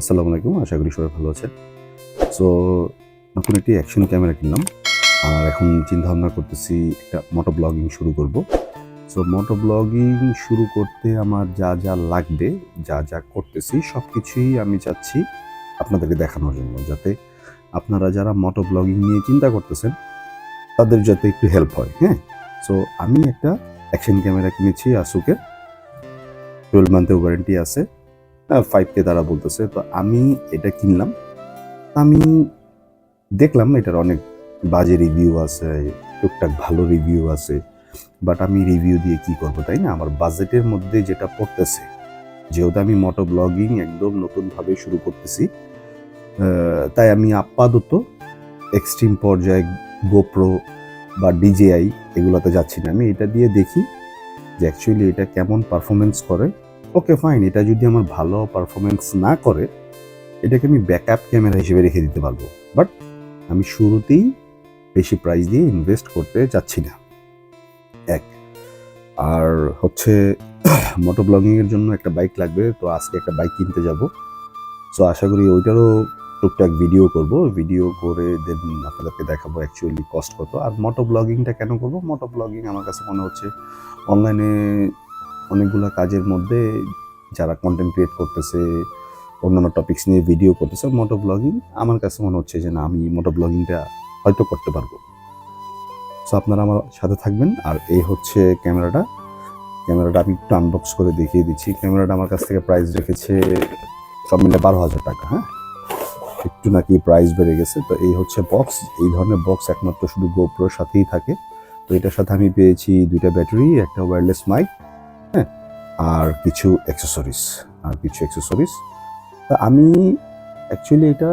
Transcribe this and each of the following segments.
আসসালামু আলাইকুম, আশা করি সবাই ভালো আছেন। সো নতুন একটি অ্যাকশন ক্যামেরা কিনলাম। আর এখন চিন্তা ভাবনা করতেছি একটা মোটো ব্লগিং শুরু করব। সো মোটো ব্লগিং শুরু করতে আমার যা যা লাগবে, যা যা করতেছি সব কিছুই আমি চাচ্ছি আপনাদেরকে দেখানোর জন্য। যাতে আপনারা যারা মোটো ব্লগিং নিয়ে চিন্তা করতেছেন, তাদের যাতে একটু হেল্প হয় হ্যাঁ? সো আমি একটা অ্যাকশন ক্যামেরা কিনেছি আসুকের টুয়েলভ মান্থের ওয়ারেন্টি আছে। ফাইভ কে তারা বলতেছে, তো আমি এটা কিনলাম। আমি দেখলাম এটার অনেক বাজে রিভিউ আছে, টুকটাক ভালো রিভিউ আছে বাট আমি রিভিউ দিয়ে কি করব, তাই না? আমার বাজেটের মধ্যে যেটা পড়তেছে, যেহেতু আমি মোটো ব্লগিং একদম নতুনভাবে শুরু করতেছি তাই আমি আপাতত এক্সট্রিম পর্যায়ে গোপ্রো বা ডিজেআই এগুলোতে যাচ্ছি না। আমি এটা দিয়ে দেখি যে অ্যাকচুয়ালি এটা কেমন পারফরমেন্স করে। ওকে ফাইন এটা যদি আমার ভালো পারফরমেন্স না করে, এটাকে আমি ব্যাকআপ ক্যামেরা হিসেবে রেখে দিতে পারব। বাট আমি শুরুতেই বেশি প্রাইস দিয়ে ইনভেস্ট করতে চাচ্ছি না। এক। আর হচ্ছে মোটো ব্লগিংয়ের জন্য একটা বাইক লাগবে, তো আজকে একটা বাইক কিনতে যাব। সো আশা করি ওইটারও টুকটাক ভিডিও করব। ভিডিও করে দেন আপনাদেরকে দেখাবো অ্যাকচুয়ালি কস্ট কত। আর মোটো ব্লগিংটা কেন করব? মোটো ব্লগিং আমার কাছে মনে হচ্ছে অনলাইনে অনেকগুলো কাজের মধ্যে যারা কন্টেন্ট ক্রিয়েট করতেছে, অন্যান্য টপিক্স নিয়ে ভিডিও করতেছে মোটো ব্লগিং আমার কাছে মনে হচ্ছে যে না, আমি মোটো ব্লগিংটা হয়তো করতে পারব। সো আপনারা আমার সাথে থাকবেন, আর এই হচ্ছে ক্যামেরাটা। ক্যামেরাটা আমি একটু আনবক্স করে দেখিয়ে দিচ্ছি। ক্যামেরাটা আমার কাছ থেকে প্রাইস রেখেছে সব মিলে বারো হাজার টাকা হ্যাঁ? একটু নাকি প্রাইস বেড়ে গেছে, তো এই হচ্ছে বক্স এই ধরনের বক্স একমাত্র শুধু গোপ্রোর সাথেই থাকে। তো এটার সাথে আমি পেয়েছি দুইটা ব্যাটারি একটা ওয়্যারলেস মাইক আর কিছু অ্যাক্সেসরিজ আর কিছু অ্যাক্সেসরিজ তা আমি অ্যাকচুয়ালি এটা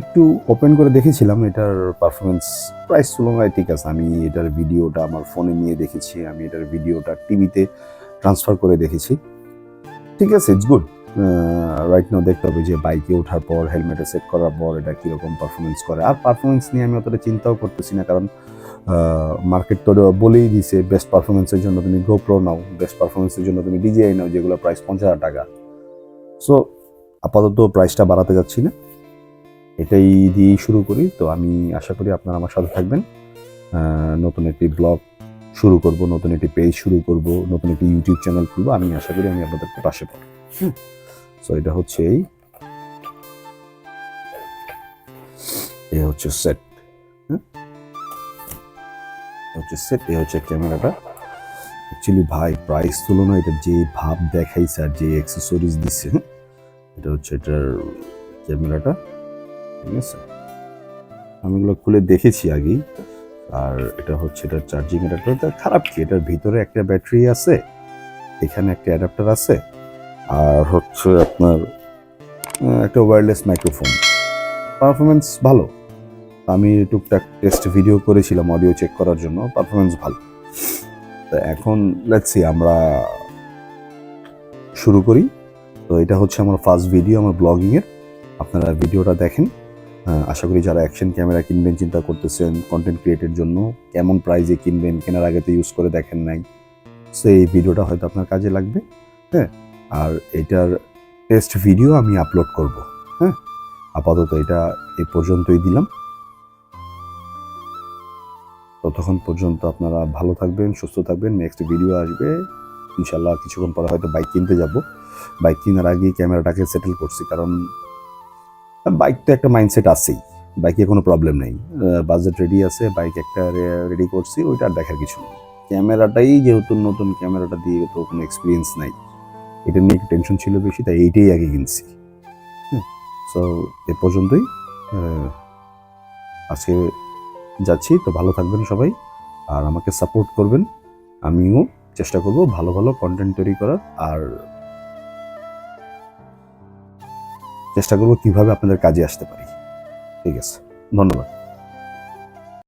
একটু ওপেন করে দেখেছিলাম, এটার পারফরমেন্স প্রাইস তুলনায় ঠিক আছে। আমি এটার ভিডিওটা আমার ফোনে নিয়ে দেখেছি, আমি এটার ভিডিওটা টিভিতে ট্রান্সফার করে দেখেছি। ঠিক আছে ইটস গুড রাইট নাও দেখতে হবে যে বাইকে ওঠার পর হেলমেটে সেট করার পর এটা কীরকম পারফরমেন্স করে। আর পারফরমেন্স নিয়ে আমি অতটা চিন্তাও করতেছি না, কারণ মার্কেট তো বলেই দিছে বেস্ট পারফরমেন্সের জন্য তুমি গোপ্রো নাও বেস্ট পারফরমেন্সের জন্য তুমি ডিজিআই নাও, যেগুলো প্রাইস পঞ্চাশ হাজার টাকা। সো আপাতত প্রাইসটা বাড়াতে যাচ্ছি না। এটাই দিয়েই শুরু করি। তো আমি আশা করি আপনারা আমার সাথে থাকবেন। নতুন একটি ব্লগ শুরু করব, নতুন একটি পেজ শুরু করব, নতুন একটি ইউটিউব চ্যানেল খুলবো। আমি আশা করি আমি আপনাদের পাশে পাবো সো এটা হচ্ছে এই। হচ্ছে সেট হচ্ছে সেট এ হচ্ছে ক্যামেরাটা। অ্যাকচুয়ালি ভাই প্রাইস তুলনায় এটা যে ভাব দেখাইছে আর যে অ্যাক্সেসরিজ দিচ্ছে এটা হচ্ছে এটার ক্যামেরাটা, ঠিক আছে? আমি এগুলো খুলে দেখেছি আগেই। আর এটা হচ্ছে এটার চার্জিং অ্যাডাপ্টার খারাপ কি? এটার ভিতরে একটা ব্যাটারি আছে, এখানে একটা অ্যাডাপ্টার আছে, আর হচ্ছে আপনার একটা ওয়্যারলেস মাইক্রোফোন পারফরমেন্স ভালো। আমি টুকটাক টেস্ট ভিডিও করেছিলাম অডিও চেক করার জন্য পারফরমেন্স ভালো। তো এখন লেটসি আমরা শুরু করি। তো এটা হচ্ছে আমার ফার্স্ট ভিডিও আমার ব্লগিংয়ের আপনারা ভিডিওটা দেখেন। আশা করি যারা অ্যাকশন ক্যামেরা কিনবেন, চিন্তা করতেছেন কন্টেন্ট ক্রিয়েটের জন্য, কেমন প্রাইজে কিনবেন, কেনার আগে তো ইউজ করে দেখেন নাই। সো এই ভিডিওটা হয়তো আপনার কাজে লাগবে। হ্যাঁ আর এটার টেস্ট ভিডিও আমি আপলোড করব। হ্যাঁ আপাতত এটা এই পর্যন্তই দিলাম। ততক্ষণ পর্যন্ত আপনারা ভালো থাকবেন, সুস্থ থাকবেন। নেক্সট ভিডিও আসবে। ইনশাল্লাহ কিছুক্ষণ পরে হয়তো বাইক কিনতে যাব। বাইক কেনার আগেই ক্যামেরাটাকে সেটেল করছি কারণ বাইক তো একটা মাইন্ডসেট আছেই। বাইকে কোনো প্রবলেম নেই। বাজেট রেডি আছে বাইক একটা রেডি করছি, ওইটা আর দেখার কিছু নেই। ক্যামেরাটাই যেহেতু নতুন, ক্যামেরাটা দিয়ে তো কোনো এক্সপিরিয়েন্স নাই। এটা নিয়ে একটু টেনশন ছিল বেশি, তাই এইটাই আগে কিনছি। সো এ পর্যন্তই। আজকে যাচ্ছি, তো ভালো থাকবেন সবাই, আর আমাকে সাপোর্ট করবেন। আমিও চেষ্টা করব ভালো ভালো কন্টেন্ট তৈরি করার, আর চেষ্টা করব কীভাবে আপনাদের কাজে আসতে পারি। ঠিক আছে, ধন্যবাদ।